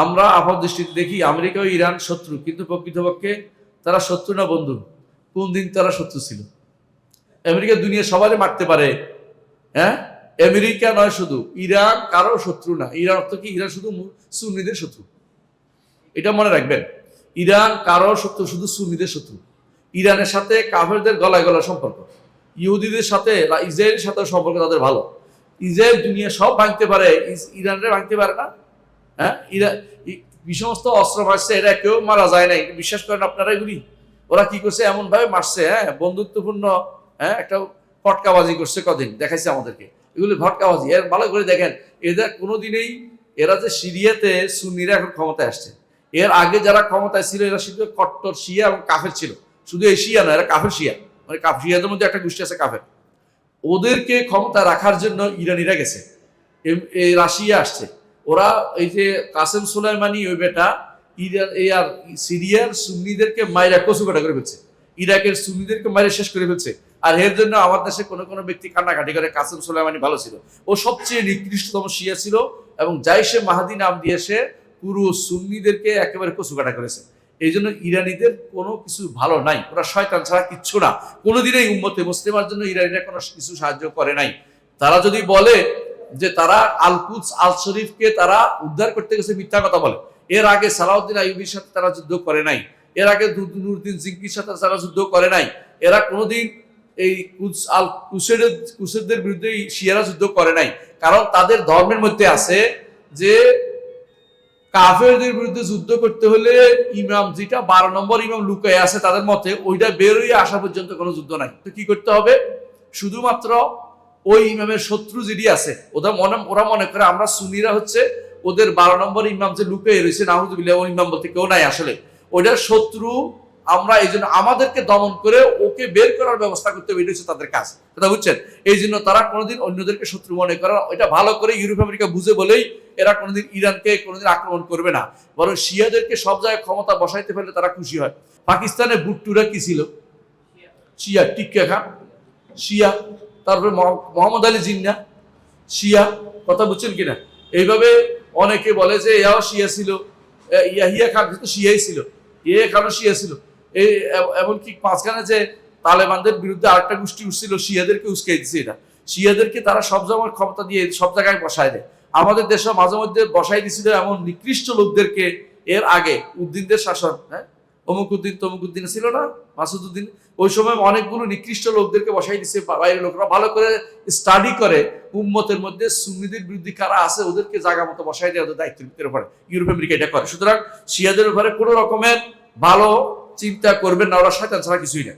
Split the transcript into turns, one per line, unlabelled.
আমরা আপাত দৃষ্টিতে দেখি আমেরিকা ও ইরান শত্রু, কিন্তু প্রকৃতপক্ষে তারা শত্রু না বন্ধু। কোন দিন তারা শত্রু ছিল? আমেরিকা দুনিয়া সবারই মারতে পারে। হ্যাঁ? আমেরিকা নয় শুধু, ইরান কারও শত্রু না। ইরান অর্থ কি? ইরান শুধু সুন্নিদের শত্রু। এটা মনে রাখবেন। ইরান কারও শত্রু, শুধু সুন্নিদের শত্রু। ইরানের সাথে কাফেরদের গলায় গলা সম্পর্ক। ইহুদিদের সাথে ইসরায়েলের সাথে সম্পর্ক তাদের ভালো। ইসরায়েল দুনিয়া সব ভাঙতে পারে ইরানরা ভাঙতে পারে না। হ্যাঁ? ইরা- এই সমস্ত অস্ত্র মারছে, এরা কেউ মারা যায় নাই। বিশ্বাস করেন আপনারা এগুলি? ওরা কি করছে? এমন ভাবে মারছে হ্যাঁ? বন্ধুত্বপূর্ণ হ্যাঁ? একটা ফটকাবাজি করছে কদিন, দেখাইছে আমাদেরকে। এগুলি ফটকাবাজি। এর ভালো করে দেখেন, এদের কোনোদিনেই, এরা যে সিরিয়াতে সুন্নিরা এখন ক্ষমতায় আসছে। এর আগে যারা ক্ষমতায় ছিল, এরা শুধু কট্টর, শিয়া এবং কাফের ছিল। শুধু এই শিয়া না, এরা কাফের শিয়া। মানে কাফ শিয়াদের মধ্যে একটা গোষ্ঠী আছে কাফের। ওদেরকে ক্ষমতা রাখার জন্য ইরানিরা গেছে। এই রাশিয়া আসছে। ওরা এই যে কাসেম সুলাইমানি ওই বেটা, ইরান এই আর সিরিয়ার সুন্নিদেরকে মাইরা কচুকাটা করে ফেলছে। ইরাকের সুন্নিদেরকে মাইরা শেষ করে ফেলছে। আর এর জন্য আমার দেশে কোনো কোনো ব্যক্তি কান্নাকাটি করে, কাসেম সুলাইমানি ভালো ছিল। ও সবচেয়ে নিকৃষ্টতম শিয়া ছিল এবং জাইশে মাহাদি নাম দিয়ে সে পুরো সুন্নিদেরকে একেবারে কচুকাটা করেছে। এই জন্য ইরানিদের কোনো কিছু ভালো নাই। ওরা শয়তান ছাড়া কিচ্ছু না। কোনোদিনই উম্মতে মুসলিমার জন্য ইরানিরা কোনো কিছু সাহায্য করে নাই। তারা যদি বলে যে তারা আলকুচ আল শরীফকে তারা উদ্ধার করতে গেছে মিথ্যা কথা বলে। এর আগে সালাউদ্দিন আইবির সাথে তারা যুদ্ধ করে নাই। এর আগে দু- নুরুদ্দিন জিঙ্কির সাথে তারা যুদ্ধ করে নাই। এরা কোনোদিন এই কুচ আল কুসেদের কুসেদদের বিরুদ্ধে শিয়ারা যুদ্ধ করে নাই। কারণ তাদের ধর্মের মধ্যে আছে যে কাফেরদের বিরুদ্ধে যুদ্ধ করতে হলে ইমাম, যেটা বারো নম্বর ইমাম লুকায় আছে তাদের মতে, ওইটা বেরোয় আসা পর্যন্ত কোনো যুদ্ধ নাই। তো কি করতে হবে? শুধুমাত্র ওই ইমামের শত্রু যেটি আছে ওদের মনে ওরা মনে করে আমরা সুনিরা হচ্ছে ওদের বারো নম্বর ইমাম যে লুকিয়ে রয়েছে নাহুদুবিল্লাহ ওই ইমাম বলতে কেউ নাই আসলে। ওইটার শত্রু, আমরা এই জন্য আমাদেরকে দমন করে ওকে বের করার ব্যবস্থা করতে হবে হচ্ছে তাদের কাজ। কথা বুঝছেন? এই জন্য তারা কোনোদিন অন্যদেরকে শত্রু মনে করে। এটা ভালো করে ইউরোপ আমেরিকা বুঝে বলেই এরা কোনোদিন ইরানকে কোনোদিন আক্রমণ করবে না। বরং শিয়াদেরকে সব জায়গায় ক্ষমতা বসাইতে পারলে তারা খুশি হয়। পাকিস্তানের বুট্টুরা কি ছিল? শিয়া খান। শিয়া তারপরে মহ- মোহাম্মদ আলী জিন্না, শিয়া, কথা বুঝছেন কিনা? এইভাবে অনেকে বলে যে ইয়াও শিয়া ছিল। ইয়াহিয়া খান কিন্তু শিয়াই ছিল। ইয়ে খানও শিয়া ছিল। এই এমনকি মাঝখানে যে তালেবানদের বিরুদ্ধে আরেকটা গোষ্ঠী উঠছিল, শিয়াদেরকে উস্কাই দিচ্ছে এটা শিয়াদেরকে তারা সব জায়গায় ক্ষমতা দিয়ে সব জায়গায় বসায় দেয়। আমাদের দেশে মাঝে মধ্যে বসাই দিছিল এমন নিকৃষ্ট লোকদেরকে এর আগে, উদ্দিনদের শাসন হ্যাঁ? অমুক উদ্দিন তমুক উদ্দিন ছিল না মাসুদ উদ্দিন ওই সময় অনেকগুলো নিকৃষ্ট লোকদেরকে বসাই দিচ্ছে বাইরের লোকরা। ভালো করে স্টাডি করে, উম্মতের মধ্যে সুন্নিদের বিরুদ্ধে কারা আছে ওদেরকে জায়গা মতো বসাই দেয় ওদের দায়িত্ব পড়ে। ইউরোপ, আমেরিকা এটা করে। সুতরাং শিয়াদের ব্যাপারে কোনো রকমের ভালো চিন্তা করবেন না, ওরা শয়তান ছাড়া কিছুই না।